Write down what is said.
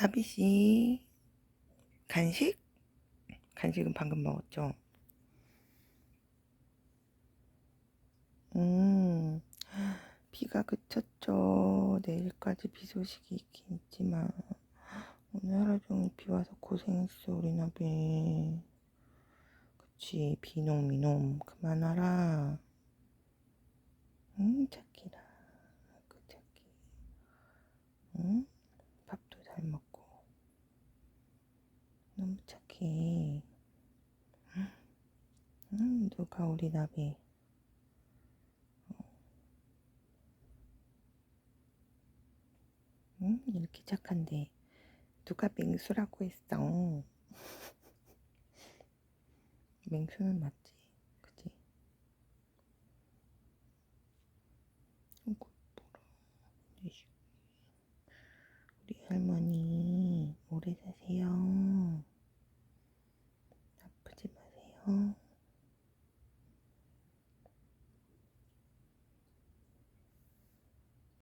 나비씨 간식? 간식은 방금 먹었죠? 음, 비가 그쳤죠. 내일까지 비 소식이 있긴 있지만 오늘 하루 종일 비 와서 고생했어 우리 나비. 그치 비놈 미놈 그만하라. 응 착기라. 그 착기. 응 밥도 잘 먹고 너무 착해. 응 누가 우리 나비. 응? 이렇게 착한데 누가 맹수라고 했어? 맹수는 맞지, 그치? 우리 할머니 오래 사세요. gentle